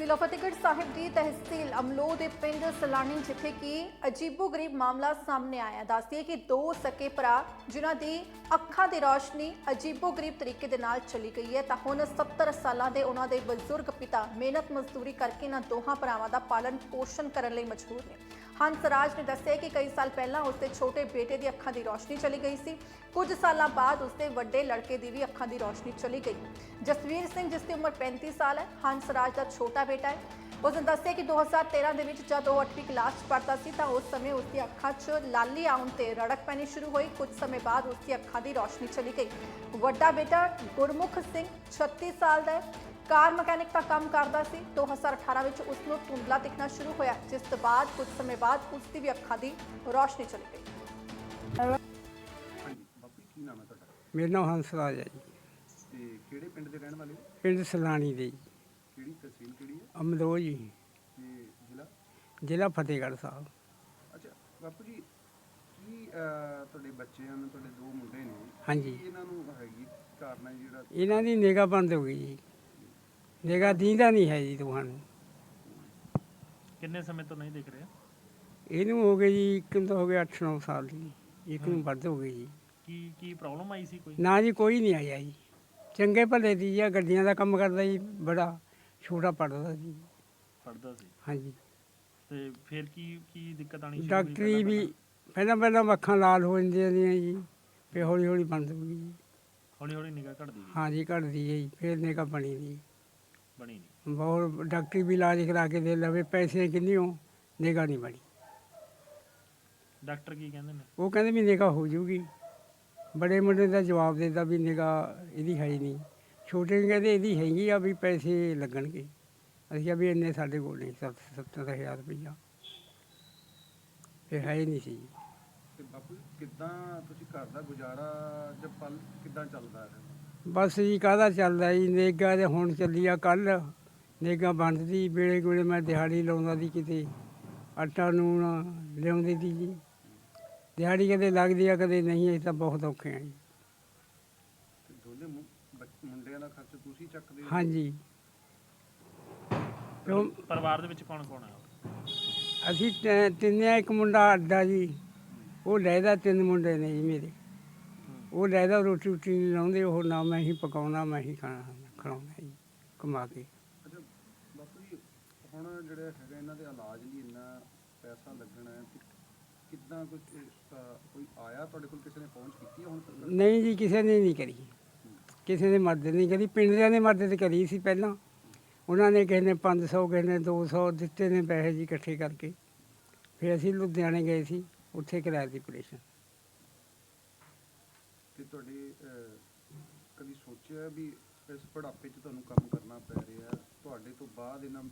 ਜ਼ਿਲ੍ਹਾ ਫਤਿਹਗੜ੍ਹ ਸਾਹਿਬ ਦੀ ਤਹਿਸੀਲ ਅਮਲੋ ਦੇ ਪਿੰਡ ਸਲਾਣੀ ਜਿੱਥੇ ਕਿ ਅਜੀਬੋ-ਗਰੀਬ ਮਾਮਲਾ ਸਾਹਮਣੇ ਆਇਆ। ਦੱਸਦੀਏ ਕਿ ਦੋ ਸਕੇ ਭਰਾ, ਜਿਨ੍ਹਾਂ ਦੀ ਅੱਖਾਂ ਦੀ ਰੌਸ਼ਨੀ ਅਜੀਬੋ-ਗਰੀਬ ਤਰੀਕੇ ਦੇ ਨਾਲ ਚਲੀ ਗਈ ਹੈ, ਤਾਂ ਹੁਣ 70 ਸਾਲਾਂ ਦੇ ਉਹਨਾਂ ਦੇ ਬਜ਼ੁਰਗ ਪਿਤਾ ਮਿਹਨਤ ਮਜ਼ਦੂਰੀ ਕਰਕੇ ਇਹਨਾਂ ਦੋਹਾਂ ਭਰਾਵਾਂ ਦਾ ਪਾਲਣ ਪੋਸ਼ਣ ਕਰਨ ਲਈ ਮਜਬੂਰ ਨੇ। ਹੰਸਰਾਜ ਨੇ ਦੱਸਿਆ ਕਿ ਕਈ ਸਾਲ ਪਹਿਲਾਂ ਉਸਦੇ ਛੋਟੇ ਬੇਟੇ ਦੀ ਅੱਖਾਂ ਦੀ ਰੌਸ਼ਨੀ ਚਲੀ ਗਈ ਸੀ। ਕੁਝ ਸਾਲਾਂ ਬਾਅਦ ਉਸਦੇ ਵੱਡੇ ਲੜਕੇ ਦੀ ਵੀ ਅੱਖਾਂ ਦੀ ਰੌਸ਼ਨੀ ਚਲੀ ਗਈ। ਜਸਵੀਰ ਸਿੰਘ ਜਿਸ ਦੀ ਉਮਰ 35 ਸਾਲ ਹੈ ਹੰਸਰਾਜ ਦਾ ਛੋਟਾ ਬੇਟਾ ਹੈ। ਉਸਨੇ ਦੱਸਿਆ ਕਿ 2013 ਦੇ ਵਿੱਚ ਜਦ ਉਹ 8ਵੀਂ ਕਲਾਸ 'ਚ ਪੜ੍ਹਦਾ ਸੀ ਤਾਂ ਉਸ ਸਮੇਂ ਉਸਦੀ ਅੱਖਾਂ 'ਚ ਲਾਲੀ ਆਉਣ ਤੇ ਰੜਕ ਪੈਣੀ ਸ਼ੁਰੂ ਹੋਈ। ਕੁਝ ਸਮੇਂ ਬਾਅਦ ਉਸਦੀ ਅੱਖਾਂ ਦੀ ਰੌਸ਼ਨੀ ਚਲੀ ਗਈ। ਵੱਡਾ ਬੇਟਾ ਗੁਰਮੁਖ ਸਿੰਘ 36 ਸਾਲ ਦਾ ਹੈ। ਕਾਰ ਮਕੈਨਿਕ ਦਾ ਕੰਮ ਕਰਦਾ ਸੀ। 2018 ਵਿੱਚ ਉਸ ਨੂੰ ਧੁੰਦਲਾ ਦਿਖਣਾ ਸ਼ੁਰੂ ਹੋਇਆ। ਜਿਸ ਤੋਂ ਬਾਅਦ ਕੁਝ ਸਮੇਂ ਬਾਅਦ ਉਸ ਦੀ ਵੀ ਅੱਖਾਂ ਦੀ ਰੌਸ਼ਨੀ ਚਲੀ ਗਈ। ਹਾਂਜੀ ਬਾਪੂ ਜੀ, ਕੀ ਨਾਮ ਹੈ ਤੁਹਾਡਾ? ਮੇਰਾ ਨਾਮ ਹੰਸਰਾਜ ਹੈ ਜੀ। ਤੇ ਕਿਹੜੇ ਪਿੰਡ ਦੇ ਰਹਿਣ ਵਾਲੇ ਹੋ? ਪਿੰਡ ਸਲਾਣੀ ਦੇ ਜੀ। ਕਿਹੜੀ ਤਹਿਸੀਲ ਕਿਹੜੀ ਹੈ? ਅਮਦੋ ਜੀ। ਤੇ ਜ਼ਿਲ੍ਹਾ? ਜ਼ਿਲ੍ਹਾ ਫਤਿਹਗੜ੍ਹ ਸਾਹਿਬ। ਅੱਛਾ ਬਾਪੂ ਜੀ ਕੀ ਅਹ, ਤੁਹਾਡੇ ਬੱਚੇ ਹਨ ਤੁਹਾਡੇ ਦੋ ਮੁੰਡੇ ਨੇ ਹਾਂਜੀ। ਕੀ ਇਹਨਾਂ ਨੂੰ ਹੈਗੀ ਕਾਰਨ ਹੈ ਜਿਹੜਾ ਇਹਨਾਂ ਦੀ ਨਿਗਾਹ ਬੰਦ ਹੋ ਗਈ ਜੀ। ਨਿਗਾਹ ਦੀਂਦਾ ਨਹੀਂ ਹੈ ਜੀ ਤੁਹਾਨੂੰ ਕਿੰਨੇ ਸਮੇਂ ਤੋਂ ਨਹੀਂ ਦਿਖ ਰਿਹਾ? ਇਹਨੂੰ ਹੋ ਗਏ ਜੀ ਇੱਕ ਨੂੰ ਤਾਂ ਹੋ ਗਿਆ 8-9 ਸਾਲ ਦੀ ਇੱਕ ਨੂੰ ਵੱਧ ਹੋ ਗਈ ਜੀ। ਕੀ ਕੀ ਪ੍ਰੋਬਲਮ ਆਈ ਸੀ ਕੋਈ? ਨਾ ਜੀ ਕੋਈ ਨਹੀਂ ਆਇਆ ਜੀ। ਚੰਗੇ ਭਲੇ ਦੀ ਜੀ ਆਹ ਗੱਡੀਆਂ ਦਾ ਕੰਮ ਕਰਦਾ ਜੀ ਬੜਾ। ਛੋਟਾ ਪੜਦਾ ਜੀ ਪੜਦਾ ਸੀ। ਹਾਂਜੀ। ਤੇ ਫਿਰ ਕੀ ਕੀ ਦਿੱਕਤ ਆਣੀ ਡਾਕਟਰੀ ਵੀ ਪਹਿਲਾਂ ਪਹਿਲਾਂ? ਅੱਖਾਂ ਲਾਲ ਹੋ ਜਾਂਦੀਆਂ ਨੇ ਜੀ ਫਿਰ ਹੌਲੀ ਹੌਲੀ ਬੰਦ ਹੋ ਗਈ ਜੀ। ਹੌਲੀ ਹੌਲੀ ਨਿਗਾਹ ਘਟਦੀ ਗਈ। ਹਾਂਜੀ ਘਟਦੀ ਹੈ ਜੀ ਫਿਰ ਨਿਗਾਹ ਬਣੀ ਨਹੀਂ। ਬਣੀ ਨਹੀਂ। ਬਹੁਤ ਡਾਕਟਰੀ ਵੀ ਇਲਾਜ ਕਰਾ ਕੇ ਦੇ ਲਵੇ ਪੈਸੇ ਕਿੰਨੀਓ ਨਿਗਾਹ ਨਹੀਂ ਬਣੀ। ਡਾਕਟਰ ਕੀ ਕਹਿੰਦੇ ਨੇ? ਉਹ ਕਹਿੰਦੇ ਵੀ ਨਿਗਾਹ ਹੋ ਜੂਗੀ ਬੜੇ ਮੁੰਡੇ ਦਾ ਜਵਾਬ ਦੇਦਾ ਵੀ ਨਿਗਾਹ ਇਹਦੀ ਹੈ ਹੀ ਨਹੀਂ। ਛੋਟੇ ਕਹਿੰਦੇ ਇਹਦੀ ਹੈਗੀ ਆ ਵੀ ਪੈਸੇ ਲੱਗਣਗੇ। ਅਸੀਂ ਕਿਹਾ ਵੀ ਇੰਨੇ ਸਾਡੇ ਕੋਲ ਨਹੀਂ ਸੱਤ- ਸੱਤਰ ਹਜ਼ਾਰ ਰੁਪਈਆ। ਫਿਰ ਹੈ ਹੀ ਨਹੀਂ ਸੀ। ਤੇ ਬਾਪੂ ਜੀ, ਕਿੱਦਾਂ ਤੁਸੀਂ ਘਰ ਦਾ ਗੁਜ਼ਾਰਾ ਜਾਂ ਪਲ ਕਿੱਦਾਂ ਚੱਲਦਾ ਹੈ ਬਸ ਜੀ ਕਾਹਦਾ ਚੱਲਦਾ ਜੀ? ਨੇਗਾ ਤੇ ਹੁਣ ਚੱਲੀ ਆ ਕੱਲ ਨੇਗਾ ਬਣਦੀ ਵੇਲੇ ਕੋਲੇ ਮੈਂ ਦਿਹਾੜੀ ਲਾਉਂਦਾ ਦੀ ਕਿਤੇ। ਆਟਾ ਨੂਣ ਲਿਆਉਂਦੀ ਦੀ ਜੀ। ਦਿਹਾੜੀ ਕਦੇ ਲੱਗਦੀ ਆ ਕਦੇ ਨਹੀਂ ਅਸੀਂ ਤਾਂ ਬਹੁਤ ਔਖੇ ਆ ਜੀ ਤੇ ਦੋਨੇ ਮੁ- ਬੱਚ- ਮੁੰਡਿਆਂ ਦਾ ਖਰਚ ਤੁਸੀਂ ਚੱਕਦੇ ਹੋ? ਹਾਂਜੀ। ਕਿਉਂ ਪਰਿਵਾਰ ਦੇ ਵਿੱਚ ਕੌਣ ਕੌਣ ਹੈ ਅਸੀਂ ਤੈ- ਤਿੰਨੇ ਇੱਕ ਮੁੰਡਾ ਅੱਡਾ ਜੀ। ਉਹ ਲੈਦਾ ਤਿੰਨ ਮੁੰਡੇ ਨੇ ਜੀ ਮੇਰੇ। ਉਹ ਲੈਦਾ ਰੋਟੀ ਰੋਟੀ ਨਹੀਂ ਲਾਉਂਦੇ। ਉਹ ਨਾ ਮੈਂ ਹੀ ਪਕਾਉਣਾ ਮੈਂ ਹੀ ਖਾਣਾ ਖਿਲਾਉਣਾ ਜੀ ਕਮਾ ਕੇ। ਅੱਛਾ ਬਾਪੂ ਜੀ ਹੁਣ ਜਿਹੜੇ ਹੈਗਾ ਇਹਨਾਂ ਦੇ ਇਲਾਜ ਲਈ ਇੰਨਾ ਪੈਸਾ ਲੱਗਣਾ ਹੈ ਕਿੱਦਾਂ ਕੁਝ ਕੋਈ ਆਇਆ ਤੁਹਾਡੇ ਕੋਲ? ਕਿਸੇ ਨੇ ਪਹੁੰਚ ਕੀਤੀ ਹੈ ਹੁਣ ਤੱਕ? ਨਹੀਂ ਜੀ ਕਿਸੇ ਨੇ ਨਹੀਂ ਕਰੀ। ਕਿਸੇ ਨੇ ਮਦਦ ਨਹੀਂ ਕਰੀ ਪਿੰਡ ਦਿਆਂ ਨੇ ਮਦਦ ਕਰੀ ਸੀ ਪਹਿਲਾਂ। ਉਹਨਾਂ ਨੇ ਕਿਸੇ ਨੇ 500 ਕਿਸੇ ਨੇ 200 ਦਿੱਤੇ ਨੇ ਪੈਸੇ ਜੀ ਇਕੱਠੇ ਕਰਕੇ। ਫਿਰ ਅਸੀਂ ਲੁਧਿਆਣੇ ਗਏ ਸੀ ਉੱਥੇ ਕਰਾਇਆ ਸੀ ਆਪਰੇਸ਼ਨ ਤੇ ਤੁਹਾਡੇ ਅਹ, ਕਦੀ ਸੋਚਿਆ ਵੀ ਇਸ ਬੁਢਾਪੇ 'ਚ ਤੁਹਾਨੂੰ ਕੰਮ ਕਰਨਾ ਪੈ ਰਿਹਾ ਤੁਹਾਡੇ ਤੋਂ ਬਾਅਦ ਇਹਨਾਂ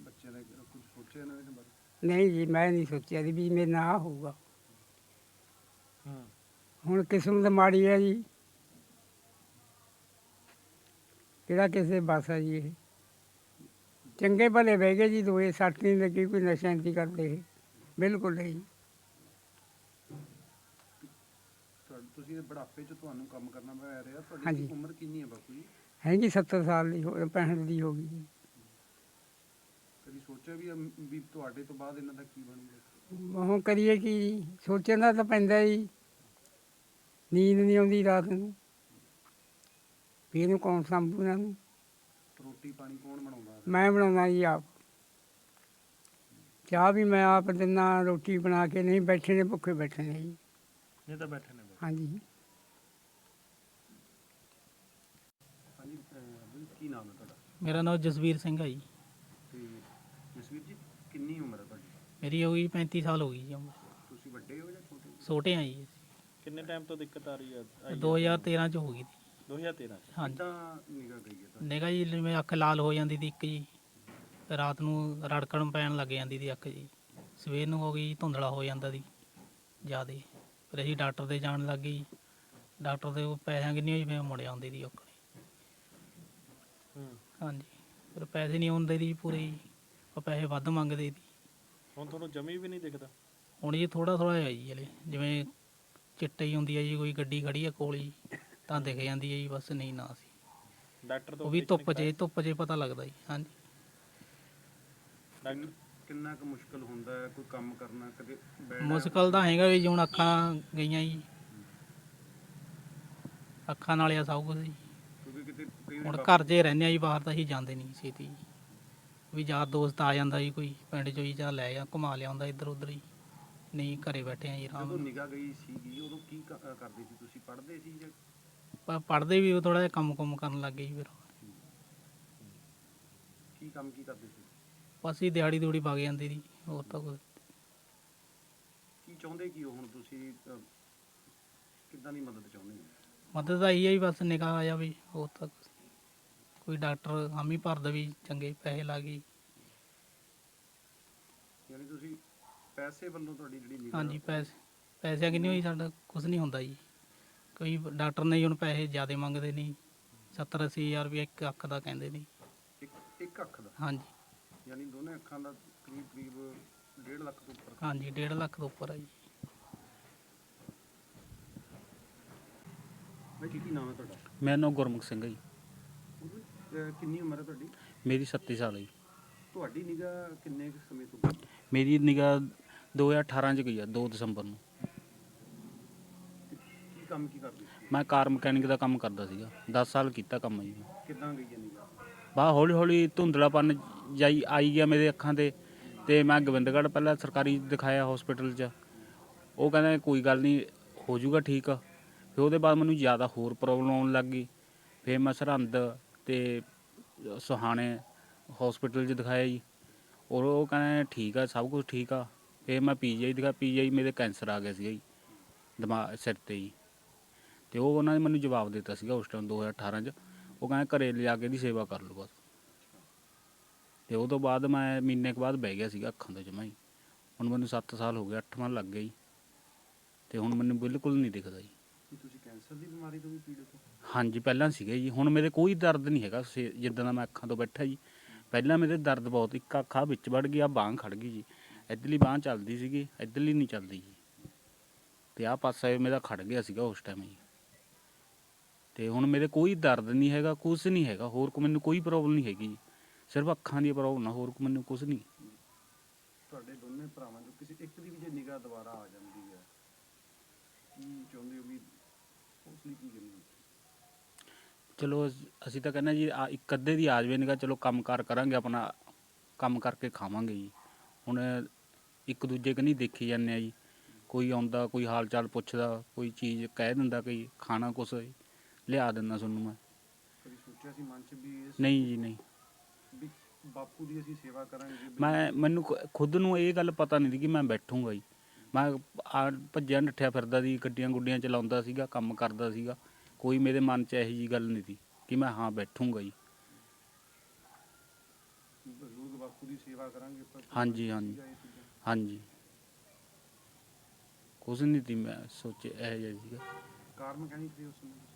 ਬੱਚਿਆਂ ਨੇ ਕੁਝ ਸੋਚਿਆ ਇਹਨਾਂ ਦੇ ਬਾਰੇ? ਨਹੀਂ ਜੀ ਮੈਂ ਨਹੀਂ ਸੋਚਿਆ ਸੀ ਵੀ ਮੇਰੇ ਨਾਲ ਆਹ ਹੋਊਗਾ। ਹੂੰ। ਹੁਣ ਕਿਸਮਤ ਮਾੜੀ ਹੈ ਜੀ। ਕਿਹੜਾ ਕਿਸੇ ਬਸ ਹੈ ਜੀ ਇਹ? ਚੰਗੇ ਭਲੇ ਬਹਿ ਗਏ ਜੀ ਦੋਏ ਸੱਟ ਨਹੀਂ ਲੱਗੀ ਕੋਈ ਨਸ਼ਾ ਨਹੀਂ ਕਰਦੇ ਇਹ। ਬਿਲਕੁਲ ਨਹੀਂ ਤੁਹਾ- ਤੁਸੀਂ ਇਹ ਬੁਢਾਪੇ 'ਚ ਤੁਹਾਨੂੰ ਕੰਮ ਕਰਨਾ ਪੈ ਰਿਹਾ ਤੁਹਾਡੀ ਹਾਂਜੀ। ਉਮਰ ਕਿੰਨੀ ਹੈ ਬਾਪੂ ਜੀ? ਹੈਗੀ 70 ਸਾਲ ਦੀ ਹੋ 65 ਦੀ ਹੋ ਗਈ ਜੀ। ਕਦੀ ਸੋਚਿਆ ਵੀ ਵੀ ਤੁਹਾਡੇ ਤੋਂ ਬਾਅਦ ਇਹਨਾਂ ਦਾ ਕੀ ਬਣੂਗਾ? ਉਹ ਕਰੀਏ ਕੀ ਸੋਚਣ ਦਾ ਤਾਂ ਪੈਂਦਾ ਜੀ। ਨੀਂਦ ਨਹੀਂ ਆਉਂਦੀ ਰਾਤ ਨੂੰ। ਵੀ ਇਹਨੂੰ ਕੌਣ ਸੰਭੂ ਇਹਨਾਂ? ਨੂੰ ਰੋਟੀ ਪਾਣੀ ਕੌਣ ਬਣਾਉਂਦਾ ਮੈਂ ਬਣਾਉਂਦਾ ਜੀ ਆਪ। ਚਾਹ ਵੀ ਮੈਂ ਆਪ ਦਿੰਦਾ ਰੋਟੀ ਬਣਾ ਕੇ ਨਹੀਂ ਬੈਠੇ ਨੇ ਭੁੱਖੇ ਬੈਠੇ ਨੇ ਜੀ। ਨਹੀਂ ਤਾਂ ਬੈਠੇ ਨੇ ਬਸ। ਹਾਂਜੀ। ਹਾਂਜੀ ਅਹ, ਬਾਪੂ ਜੀ, ਕੀ ਨਾਮ ਹੈ ਤੁਹਾਡਾ? ਮੇਰਾ ਨਾਮ ਜਸਵੀਰ ਸਿੰਘ ਹੈ ਜੀ। ਤੇ ਜਸਵੀਰ ਜੀ ਕਿੰਨੀ ਉਮਰ ਹੈ ਤੁਹਾਡੀ? ਮੇਰੀ ਹੋ ਗਈ 35 ਸਾਲ ਹੋ ਗਈ ਜੀ ਉਮਰ। ਤੁਸੀਂ ਵੱਡੇ ਹੋ ਜਾਂ ਛੋਟੇ ਹੋ? ਛੋਟੇ ਆ ਜੀ। ਕਿੰਨੇ ਟਾਈਮ ਤੋਂ ਦਿੱਕਤ ਆ ਰਹੀ ਹੈ? 2013 ਚ ਹੋ ਗਈ ਸੀ। 2013 ਚ। ਹਾਂਜੀ। ਕਿੱਦਾਂ ਨਿਗਾਹ ਗਈ ਹੈ ਨਿਗਾ ਜੀ ਜਿਵੇਂ ਅੱਖ ਲਾਲ ਹੋ ਜਾਂਦੀ ਸੀ ਇੱਕ ਜੀ ਰਾਤ ਨੂੰ ਰੜਕਣ ਪੈਣ ਲੱਗ ਜਾਂਦੀ ਸੀ ਅੱਖ ਜੀ। ਸਵੇਰ ਨੂੰ ਹੋ ਗਈ ਧੁੰਦਲਾ ਹੋ ਜਾਂਦਾ ਸੀ ਜਿਆਦੇ। ਫਿਰ ਅਸੀਂ ਡਾਕਟਰ ਦੇ ਜਾਣ ਲੱਗ ਗਏ ਡਾਕਟਰ ਦੇ ਉਹ ਪੈਸਿਆਂ ਕਿੰਨੀ ਹੋਈ ਮੈਂ ਮੁੜ ਆਉਂਦੀ ਸੀ ਔਕਣੀ ਹੂੰ। ਹਾਂਜੀ। ਫਿਰ ਪੈਸੇ ਨਹੀਂ ਆਉਂਦੇ ਸੀ ਪੂਰੇ ਜੀ। ਉਹ ਪੈਸੇ ਵੱਧ ਮੰਗਦੇ ਸੀ। ਹੁਣ ਤੁਹਾਨੂੰ ਜਮੀ ਵੀ ਨਹੀਂ ਦਿਖਦਾ? ਹੁਣ ਜੀ ਥੋੜਾ ਥੋੜਾ ਹੈ ਜੀ ਹਲੇ। ਜਿਵੇਂ ਚਿੱਟੇ ਹੀ ਹੁੰਦੀ ਹੈ ਜੀ ਕੋਈ ਗੱਡੀ ਖੜੀ ਹੈ ਕੋਲ ਤਾਂ ਦਿਖ ਜਾਂਦੀ ਹੈ ਜੀ ਬਸ ਨਹੀਂ ਨਾ ਸੀ। ਡਾਕਟਰ ਤੋਂ ਉਹ ਵੀ ਧੁੱਪ 'ਚ ਧੁੱਪ 'ਚ ਪਤਾ ਲੱਗਦਾ ਜੀ ਹਾਂਜੀ। ਡਾਕਟਰ ਕਿੰਨਾ ਕੁ ਮੁਸ਼ਕਲ ਹੁੰਦਾ ਹੈ ਕੋਈ ਕੰਮ ਕਰਨਾ ਕਦੇ ਮੁਸ਼ਕਲ ਤਾਂ ਹੈਗਾ ਵੀ ਹੁਣ ਅੱਖਾਂ ਗਈਆਂ ਜੀ। ਅੱਖਾਂ ਨਾਲ ਹੀ ਆ ਸਭ ਕੁਝ ਜੀ। ਕਿਉਂਕਿ ਕਿਤੇ ਕਈ ਹੁਣ ਵਾਰੀ ਘਰ 'ਚ ਰਹਿੰਦੇ ਆ ਜੀ ਬਾਹਰ ਤਾਂ ਅਸੀਂ ਜਾਂਦੇ ਨਹੀਂ ਛੇਤੀ ਵੀ ਯਾਰ ਦੋਸਤ ਆ ਜਾਂਦਾ ਜੀ ਕੋਈ ਪਿੰਡ 'ਚੋਂ ਹੀ ਜਾਂ ਲੈ ਜਾ ਘੁਮਾ ਲਿਆਉਂਦਾ ਇੱਧਰ ਉੱਧਰ ਹੀ ਨਹੀਂ ਘਰੇ ਬੈਠੇ ਆ ਜੀ ਆਰਾਮ ਜਦੋਂ ਨਿਗਾਹ ਗਈ ਸੀਗੀ ਉਦੋਂ ਕੀ ਕਰਦੇ ਸੀ ਤੁਸੀਂ? ਪੜ੍ਹਦੇ ਸੀ ਜਾਂ ਪਰ ਪੜ੍ਹਦੇ ਵੀ ਥੋੜਾ ਜਿਹਾ ਕੰਮ ਕੁਮ ਕਰਨ ਲੱਗ ਗਏ ਜੀ ਫਿਰ। ਕੀ ਕੰਮ ਕੀ ਕਰਦੇ ਸੀ? ਬਸ ਹੀ ਦਿਹਾੜੀ ਦੂੜੀ ਵਗ ਜਾਂਦੀ ਸੀ ਹੋਰ ਤਾਂ ਕੁਝ ਕੀ ਚਾਹੁੰਦੇ ਕੀ ਹੋ ਹੁਣ ਤੁਸੀਂ? ਅਹ, ਕਿੱਦਾਂ ਦੀ ਮਦਦ ਚਾਹੁੰਦੇ ਹੋ? ਮਦਦ ਤਾਂ ਇਹੀ ਹੈ ਬਸ ਨਿਗਾਹ ਆ ਜਾਵੇ ਹੋਰ ਤਾਂ ਕੁਛ ਨਹੀਂ। ਕੋਈ ਡਾਕਟਰ ਹਾਮੀ ਭਰ ਦੇਵੇ ਚੰਗੇ ਪੈਸੇ ਲਾ ਗਈ ਯਾਨੀ ਤੁਸੀਂ ਪੈਸੇ ਵੱਲੋਂ ਤੁਹਾਡੀ ਜਿਹੜੀ ਨਿਗਾਹ ਹਾਂਜੀ ਪੈਸੇ ਪੈਸਿਆਂ ਕਿੰਨੀ ਹੋਈ ਸਾਡਾ ਕੁਝ ਨਹੀਂ ਹੁੰਦਾ ਜੀ। ਕੋਈ ਡਾਕਟਰ ਨੇ ਜੀ ਹੁਣ ਪੈਸੇ ਜ਼ਿਆਦਾ ਮੰਗਦੇ ਨਹੀਂ। 70 ਅੱਸੀ ਹਜ਼ਾਰ ਰੁਪਏ ਇੱਕ ਅੱਖ ਦਾ ਕਹਿੰਦੇ ਨੇ ਇੱਕ ਇੱਕ ਅੱਖ ਦਾ? ਹਾਂਜੀ। ਯਾਨੀ ਦੋਨੇ ਅੱਖਾਂ ਦਾ ਕਰੀਬ ਕਰੀਬ 1.5 ਲੱਖ ਤੋਂ ਉੱਪਰ। ਹਾਂਜੀ 1.5 ਲੱਖ ਤੋਂ ਉੱਪਰ ਆ ਜੀ। ਬਈ ਕੀ ਕੀ ਨਾਮ ਹੈ ਤੁਹਾਡਾ? ਮੇਰਾ ਨਾਮ ਗੁਰਮੁਖ ਸਿੰਘ ਹੈ ਜੀ। ਉਦੋਂ, ਅਹ, ਕਿੰਨੀ ਉਮਰ ਹੈ ਤੁਹਾਡੀ? ਮੇਰੀ 37 ਸਾਲ ਹੈ ਜੀ। ਤੁਹਾਡੀ ਨਿਗਾਹ ਕਿੰਨੇ ਕੁ ਸਮੇਂ ਤੋਂ? ਮੇਰੀ ਨਿਗਾਹ 2018 ਚ ਗਈ ਆ 2 ਦਸੰਬਰ ਨੂੰ। ਕੀ ਕੰਮ ਕੀ ਕਰਦੇ ਸੀ? ਮੈਂ ਕਾਰ ਮਕੈਨਿਕ ਦਾ ਕੰਮ ਕਰਦਾ ਸੀਗਾ। 10 ਸਾਲ ਕੀਤਾ ਕੰਮ ਜੀ ਮੈਂ। ਕਿੱਦਾਂ ਗਈ ਹੈ ਨਿਗਾਹ ਬਾ ਹੌਲੀ ਹੌਲੀ ਧੁੰਦਲਾਪਨ ਜਾਈ ਆਈ ਗਿਆ ਮੇਰੇ ਅੱਖਾਂ ਤੇ ਤੇ ਮੈਂ ਗੋਬਿੰਦਗੜ੍ਹ ਪਹਿਲਾਂ ਸਰਕਾਰੀ ਦਿਖਾਇਆ ਹਸਪੀਟਲ 'ਚ। ਉਹ ਕਹਿੰਦਾ ਕੋਈ ਗੱਲ ਨਹੀਂ ਹੋ ਜਾਊਗਾ ਠੀਕ। ਫਿਰ ਉਹਦੇ ਬਾਅਦ ਮੈਨੂੰ ਜ਼ਿਆਦਾ ਹੋਰ ਪ੍ਰੋਬਲਮ ਆਉਣ ਲੱਗ ਗਈ। ਫਿਰ ਮੈਂ ਸਰਹੰਦ ਤੇ ਸੁਹਾਣੇ ਹਸਪੀਟਲ 'ਚ ਦਿਖਾਇਆ ਜੀ। ਔਰ ਉਹ ਕਹਿੰਦਾ ਠੀਕ ਆ ਸਭ ਕੁਝ ਠੀਕ ਆ। ਫਿਰ ਮੈਂ ਪੀਜੀਆਈ ਦਿਖਾ ਪੀਜੀਆਈ ਮੇਰੇ ਕੈਂਸਰ ਆ ਗਿਆ ਸੀਗਾ ਜੀ। ਦਿਮਾਗ ਸਿਰ ਤੇ ਜੀ। ਤੇ ਉਹ ਉਹਨਾਂ ਨੇ ਮੈਨੂੰ ਜਵਾਬ ਦਿੱਤਾ ਸੀਗਾ ਉਸ ਟਾਈਮ 2018 ਚ। ਉਹ ਕਹਿੰਦੇ ਘਰੇ ਲਿਜਾ ਕੇ ਦੀ ਸੇਵਾ ਕਰ ਲਓ ਬਸ। ਤੇ ਉਹ ਤੋਂ ਬਾਅਦ ਮੈਂ ਮਹੀਨੇ ਕੁ ਬਾਅਦ ਬਹਿ ਗਿਆ ਸੀਗਾ ਅੱਖਾਂ ਤੋਂ ਜਮਾ ਹੀ। ਹੁਣ ਮੈਨੂੰ 7 ਸਾਲ ਹੋ ਗਏ 8ਵਾਂ ਲੱਗ ਗਿਆ ਜੀ। ਤੇ ਹੁਣ ਮੈਨੂੰ ਬਿਲਕੁਲ ਨਹੀਂ ਦਿਖਦਾ ਜੀ। ਕੀ ਤੁਸੀਂ ਕੈਂਸਰ ਦੀ ਬਿਮਾਰੀ ਤੋਂ ਵੀ ਪੀੜਤ ਹੋ? ਹਾਂਜੀ ਪਹਿਲਾਂ ਸੀਗਾ ਜੀ। ਹੁਣ ਮੇਰੇ ਕੋਈ ਦਰਦ ਨਹੀਂ ਹੈਗਾ ਸੇ- ਜਿੱਦਾਂ ਦਾ ਮੈਂ ਅੱਖਾਂ ਤੋਂ ਬੈਠਾ ਜੀ। ਪਹਿਲਾਂ ਮੇਰੇ ਦਰਦ ਬਹੁਤ ਇੱਕ ਅੱਖਾਂ ਵਿੱਚ ਵੜ ਗਈ ਆ ਬਾਂਹ ਖੜ ਗਈ ਜੀ। ਇੱਧਰਲੀ ਬਾਂਹ ਚੱਲਦੀ ਸੀਗੀ ਇੱਧਰਲੀ ਨਹੀਂ ਚੱਲਦੀ ਜੀ। ਤੇ ਆਹ ਪਾਸਾ ਮੇਰਾ ਖੜ ਗਿਆ ਸੀਗਾ ਉਸ ਟਾਈਮ ਜੀ। ਤੇ ਹੁਣ ਮੇਰੇ ਕੋਈ ਦਰਦ ਨਹੀਂ ਹੈਗਾ ਕੁਝ ਨਹੀਂ ਹੈਗਾ ਹੋਰ ਕੋ ਮੈਨੂੰ ਕੋਈ ਪ੍ਰੋਬਲਮ ਨਹੀਂ ਹੈਗੀ। ਜੀ ਸਿਰਫ ਅੱਖਾਂ ਦੀ ਪ੍ਰੋਬਲਮ ਆ ਹੋਰ ਕੋ ਮੈਨੂੰ ਕੁਝ ਨਹੀਂ। ਤੁਹਾਡੇ ਦੋਨੇ ਭਰਾਵਾਂ ਚੋਂ ਕਿਸੇ ਇੱਕ ਦੀ ਵੀ ਜੇ ਨਿਗਾਹ ਦੁਬਾਰਾ ਆ ਜਾਂਦੀ ਹੈ ਕੀ ਚਾਹੁੰਦੇ ਹੋ ਵੀ ਉਸ ਲਈ ਕੀ ਕਰਨਾ? ਚਲੋ ਅਸ- ਅਸੀਂ ਤਾਂ ਕਹਿੰਦੇ ਜੀ ਆ ਇੱਕ ਅੱਧੇ ਦੀ ਆ ਜਾਵੇ ਨਿਗਾ ਚਲੋ ਕੰਮਕਾਰ ਕਰਾਂਗੇ ਆਪਣਾ ਕੰਮ ਕਰਕੇ ਖਾਵਾਂਗੇ ਜੀ। ਹੁਣ ਇੱਕ ਦੂਜੇ ਕਨੀ ਦੇਖੀ ਜਾਂਦੇ ਆ ਜੀ। ਕੋਈ ਆਉਂਦਾ ਕੋਈ ਹਾਲ ਚਾਲ ਪੁੱਛਦਾ ਕੋਈ ਚੀਜ਼ ਕਹਿ ਦਿੰਦਾ ਕੋਈ ਖਾਣਾ ਕੁਛ ਲਿਆ ਦਿੰਦਾ ਤੁਹਾਨੂੰ ਮੈਂ। ਕਦੀ ਸੋਚਿਆ ਸੀ ਮਨ 'ਚ ਵੀ ਇਸ ਨਹੀਂ ਜੀ ਨਹੀਂ। ਵੀ ਬਾਪੂ ਦੀ ਅਸੀਂ ਸੇਵਾ ਕਰਾਂਗੇ ਵੀ ਮੈਂ ਮੈਨੂੰ ਖੁ- ਖੁਦ ਨੂੰ ਇਹ ਗੱਲ ਪਤਾ ਨਹੀਂ ਸੀ ਕਿ ਮੈਂ ਬੈਠੂੰਗਾ ਜੀ। ਮੈਂ ਆ ਭੱਜਿਆ ਨੱਠਿਆ ਫਿਰਦਾ ਸੀ ਗੱਡੀਆਂ ਗੁੱਡੀਆਂ ਚਲਾਉਂਦਾ ਸੀਗਾ ਕੰਮ ਕਰਦਾ ਸੀਗਾ। ਕੋਈ ਮੇਰੇ ਮਨ 'ਚ ਇਹੋ ਜੀ ਗੱਲ ਨਹੀਂ ਸੀ ਕਿ ਮੈਂ ਹਾਂ ਬੈਠੂੰਗਾ ਜੀ। ਬਜ਼ੁਰਗ ਬਾਪੂ ਦੀ ਸੇਵਾ ਕਰਾਂਗੇ ਪਰ ਹਾਂਜੀ, ਹਾਂਜੀ। ਸੀਗਾ ਇਹ ਚੀਜ਼ਾਂ। ਹਾਂਜੀ। ਕੁਛ ਨਹੀਂ ਸੀ ਮੈਂ ਸੋਚਿਆ ਇਹ ਜਿਹਾ ਸੀਗਾ। ਕਾਰ ਮਕੈਨਿਕ ਸੀ ਉਸ ਸਮੇਂ?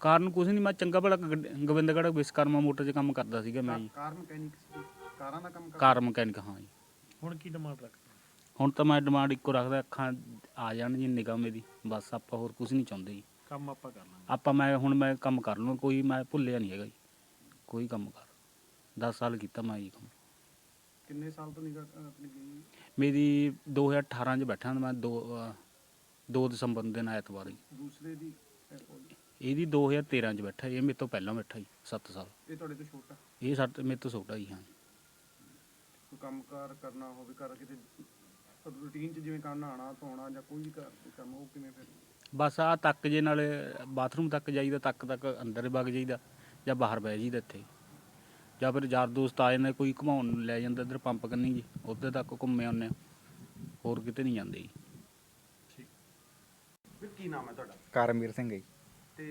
ਕਾਰਨ ਕੁਛ ਨਹੀਂ ਮੈਂ ਚੰਗਾ ਭਲਾ ਗੋਬਿੰਦਗੜ੍ਹ ਵਿਸ਼ਕਰਮਾ ਮੋਟਰ 'ਚ ਕੰਮ ਕਰਦਾ ਸੀਗਾ ਮੈਂ ਜੀ। ਕਾਰ ਮਕੈਨਿਕ ਸੀ ਕਾਰਾਂ ਦਾ ਕੰਮ ਕਰਦਾ? ਕਾਰ ਮਕੈਨਿਕ ਹਾਂ ਜੀ। ਹੁਣ ਕੀ ਡਿਮਾਂਡ ਰੱਖਦੇ ਹੁਣ ਤਾਂ ਮੈਂ ਡਿਮਾਂਡ ਇੱਕੋ ਰੱਖਦਾ ਅੱਖਾਂ ਆ ਜਾਣ ਜੀ ਨਿਗਾਹ ਮੇਰੀ ਬਸ ਆਪਾਂ ਹੋਰ ਕੁਝ ਨਹੀਂ ਚਾਹੁੰਦੇ ਜੀ। ਕੰਮ ਆਪਾਂ ਕਰ ਲਾਂਗੇ। ਆਪਾਂ ਮੈਂ ਹੁਣ ਮੈਂ ਕੰਮ ਕਰ ਲਵਾਂ ਕੋਈ ਮੈਂ ਭੁੱਲਿਆ ਨਹੀਂ ਹੈਗਾ ਜੀ। ਕੋਈ ਕੰਮ ਕਰ। 10 ਸਾਲ ਕੀਤਾ ਮੈਂ ਜੀ ਕੰਮ। ਕਿੰਨੇ ਸਾਲ ਤੋਂ ਨਿਗਾਹ ਅਹ, ਆਪਣੀ ਗਈ ਮੇਰੀ 2018 ਚ ਬੈਠਾ ਮੈਂ 2 2 ਦਸੰਬਰ ਨੂੰ ਦਿਨ ਐਤਵਾਰ ਜੀ। ਦੂਸਰੇ ਦੀ ਅਹ, ਇਹਦੀ 2013 ਚ ਬੈਠਾ ਇਹ ਮੇਰੇ ਤੋਂ ਪਹਿਲਾਂ ਬੈਠਾ ਜੀ 7 ਸਾਲ। ਇਹ ਤੁਹਾਡੇ ਤੋਂ ਛੋਟਾ? ਇਹ ਸਾਡੇ ਮੇਰੇ ਤੋਂ ਛੋਟਾ ਜੀ ਹਾਂ। ਕੋਈ ਕੰਮਕਾਰ ਕਰਨਾ ਹੋਵੇ ਘਰ ਕਿਤੇ ਰੂਟੀਨ 'ਚ ਜਿਵੇਂ ਕੰਮ ਨਹਾਉਣਾ ਧੋਣਾ ਜਾਂ ਕੋਈ ਵੀ ਕੰਮ ਉਹ ਕਿਵੇਂ ਫਿਰ? ਬਸ ਆ ਤੱਕ ਜੇ ਨਾਲ ਬਾਥਰੂਮ ਤੱਕ ਜਾਈਦਾ ਤੱਕ ਤੱਕ ਅੰਦਰ ਵਗ ਜਾਈਦਾ ਜਾਂ ਬਾਹਰ ਬਹਿ ਜਾਈਦਾ ਇੱਥੇ। ਜਾਂ ਫਿਰ ਯਾਰ ਦੋਸਤ ਆ ਜਾਂਦੇ ਕੋਈ ਘੁਮਾਉਣ ਨੂੰ ਲੈ ਜਾਂਦਾ ਇੱਧਰ ਪੰਪ ਕੰਨੀ ਜੀ ਉੱਧਰ ਤੱਕ ਘੁੰਮੇ ਆਉਂਦੇ ਹਾਂ। ਹੋਰ ਕਿਤੇ ਨਹੀਂ ਜਾਂਦੇ ਜੀ। ਫਿਰ ਕੀ ਨਾਮ ਹੈ ਤੁਹਾਡਾ? ਕਰਮਵੀਰ ਸਿੰਘ ਜੀ। ਤੇ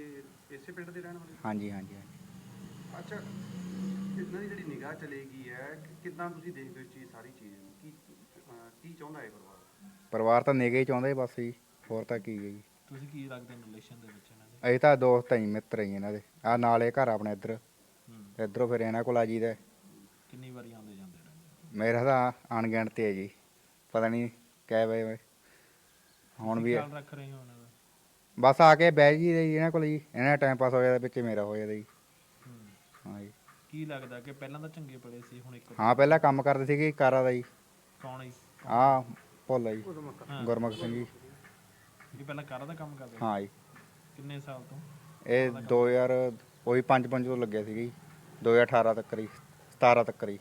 ਇਸੇ ਪਿੰਡ ਦੇ ਰਹਿਣ ਵਾਲੇ ਹਾਂਜੀ ਹਾਂਜੀ ਹਾਂਜੀ। ਅੱਛਾ ਇਹਨਾਂ ਦੀ ਜਿਹੜੀ ਨਿਗਾਹ ਚਲੇਗੀ ਹੈ ਕਿ ਕਿੱਦਾਂ ਤੁਸੀਂ ਦੇਖਦੇ ਹੋ ਇਸ ਚੀਜ਼ ਸਾਰੀ ਚੀਜ਼ ਨੂੰ? ਕੀ ਅਹ, ਕੀ ਚਾਹੁੰਦਾ ਹੈ ਪਰਿਵਾਰ? ਪਰਿਵਾਰ ਤਾਂ ਨਿਗੇ ਹੀ ਚਾਹੁੰਦੇ ਬਸ ਜੀ ਹੋਰ ਤਾਂ ਕੀ ਹੈ ਜੀ। ਤੁਸੀਂ ਕੀ ਰੱਖਦੇ ਹੋ ਰਿਲੇਸ਼ਨ ਦੇ ਵਿੱਚ ਇਹਨਾਂ ਦੇ? ਅਸੀਂ ਤਾਂ ਦੋਸਤ ਹੀ ਮਿੱਤਰ ਹੀ ਇਹਨਾਂ ਦੇ। ਆ ਨਾਲੇ ਘਰ ਆਪਣੇ ਇੱਧਰ। ਹੂੰ। ਇੱਧਰੋਂ ਫਿਰ ਇਹਨਾਂ ਕੋਲ ਆ ਜੀਦਾ ਕਿੰਨੀ ਵਾਰੀ ਆਉਂਦੇ ਜਾਂਦੇ ਰਹਿੰਦੇ ਮੇਰਾ ਤਾਂ ਅਣਗਿਣਤ ਹੈ ਜੀ। ਪਤਾ ਨਹੀਂ ਕਹਿ ਵੇ ਹੁਣ ਵੀ ਖਿਆਲ ਰੱਖ ਰਹੇ ਹੋ ਉਹਨਾਂ ਦਾ? ਬਸ ਆ ਕੇ ਬਹਿ ਜੀ ਇਹਨਾਂ ਕੋਲ ਜੀ ਇਹਨਾਂ ਟਾਈਮ ਪਾਸ ਹੋ ਜਾਂਦਾ ਵਿੱਚ ਮੇਰਾ ਹੋ ਜਾਂਦਾ ਜੀ। ਹੂੰ। ਹਾਂ ਜੀ। ਕੀ ਲੱਗਦਾ ਕਿ ਪਹਿਲਾਂ ਤਾਂ ਚੰਗੇ ਪੜੇ ਸੀ ਹੁਣ ਇੱਕ ਹਾਂ ਪਹਿਲਾਂ ਕੰਮ ਕਰਦੇ ਸੀਗੇ ਕਾਰਾਂ ਦਾ ਜੀ। ਕੌਣ ਹੈ ਆ ਭੋਲਾ ਜੀ ਹਾਂ। ਗੁਰਮੁਖ ਸਿੰਘ ਜੀ। ਇਹ ਪਹਿਲਾਂ ਕਾਰਾਂ ਦਾ ਕੰਮ ਕਰਦੇ ਹਾਂ ਜੀ। ਕਿੰਨੇ ਸਾਲ ਤੋਂ? ਇਹ 2000 ਉਹੀ 5 5 ਤੋਂ ਲੱਗਿਆ ਸੀਗਾ ਜੀ। 2018 ਤੱਕ ਹੀ 17 ਤੱਕ ਹੀ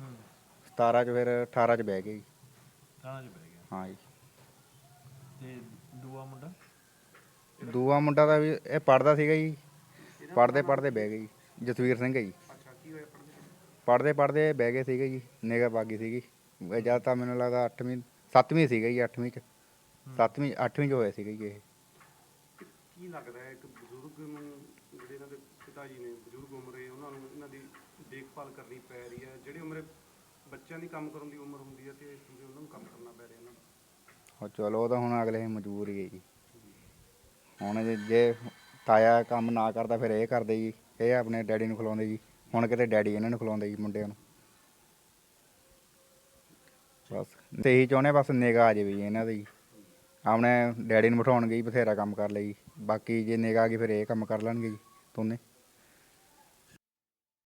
ਹੂੰ। 17 ਚ ਫਿਰ 18 ਚ ਬਹਿ ਗਏ ਜੀ। ਤਾਂ ਚ ਪੈ ਗਿਆ ਹਾਂ ਜੀ। ਤੇ ਦੂਆ ਮੁੰਡਾ? ਦੂਆ ਮੁੰਡਾ ਦਾ ਵੀ ਇਹ ਪੜਦਾ ਸੀਗਾ ਜੀ। ਪੜਦੇ ਪੜਦੇ ਬਹਿ ਗਏ ਜੀ ਜਸਵੀਰ ਸਿੰਘ ਹੈ ਜੀ। ਅੱਛਾ ਕੀ ਹੋਇਆ ਪੜਦੇ ਪੜਦੇ ਬਹਿ ਗਏ ਸੀਗੇ ਜੀ। ਨਿਗਾ ਬਾਗੀ ਸੀਗੀ। ਇਹ ਜਦ ਤਾਂ ਮੈਨੂੰ ਲੱਗਦਾ 8ਵੀਂ 7ਵੀਂ ਸੀਗਾ ਜੀ 8ਵੀਂ ਚ। 7ਵੀਂ 8ਵੀਂ ਚ ਹੋਇਆ ਸੀਗਾ ਜੀ ਇਹ। ਕੀ ਲੱਗਦਾ ਹੈ ਇੱਕ ਬਜ਼ੁਰਗ ਨੂੰ ਜਿਹੜੇ ਇਹਨਾਂ ਦੇ ਪਿਤਾ ਜੀ ਨੇ ਬਜ਼ੁਰਗ ਉਮਰੇ ਉਹਨਾਂ ਨੂੰ ਇਹਨਾਂ ਦੀ ਦੇਖਭਾਲ ਕਰਨੀ ਪੈ ਰਹੀ ਹੈ। ਜਿਹੜੇ ਉਮਰੇ ਬੱਚਿਆਂ ਦੀ ਕੰਮ ਕਰਨ ਦੀ ਉਮਰ ਹੁੰਦੀ ਹੈ ਤੇ ਪੂਰੇ ਉਹਨਾਂ ਨੂੰ ਕੰਮ ਕਰਨਾ ਪੈ ਰਿਹਾ ਇਹਨਾਂ ਨੂੰ। ਉਹ ਚਲੋ ਉਹ ਤਾਂ ਹੁਣ ਅਗਲੇ ਮਜਬੂਰ ਹੀ ਹੈ ਜੀ। ਹੁਣ ਜੇ- ਜੇ ਤਾਇਆ ਕੰਮ ਨਾ ਕਰਦਾ, ਫਿਰ ਇਹ ਕਰਦੇ ਜੀ। ਇਹ ਆਪਣੇ ਡੈਡੀ ਨੂੰ ਖਿਲਾਉਂਦੇ ਜੀ। ਹੁਣ ਕਿਤੇ ਡੈਡੀ ਇਹਨਾਂ ਨੂੰ ਖਿਲਾਉਂਦੇ ਜੀ ਮੁੰਡਿਆਂ ਨੂੰ। ਬਸ। ਤੇ ਇਹੀ ਚਾਹੁੰਦੇ ਬਸ ਨਿਗਾਹ ਆ ਜਾਵੇ ਜੀ ਇਹਨਾਂ ਦੀ। ਆਪਣੇ ਡੈਡੀ ਨੂੰ ਬਿਠਾਉਣਗੇ ਜੀ, ਬਥੇਰਾ ਕੰਮ ਕਰ ਲਈ ਬਾਕੀ ਜੇ ਨਿਗਾਹ ਆ ਗਈ, ਫਿਰ ਇਹ ਕੰਮ ਕਰ ਲੈਣਗੇ ਜੀ, ਦੋਨੇ।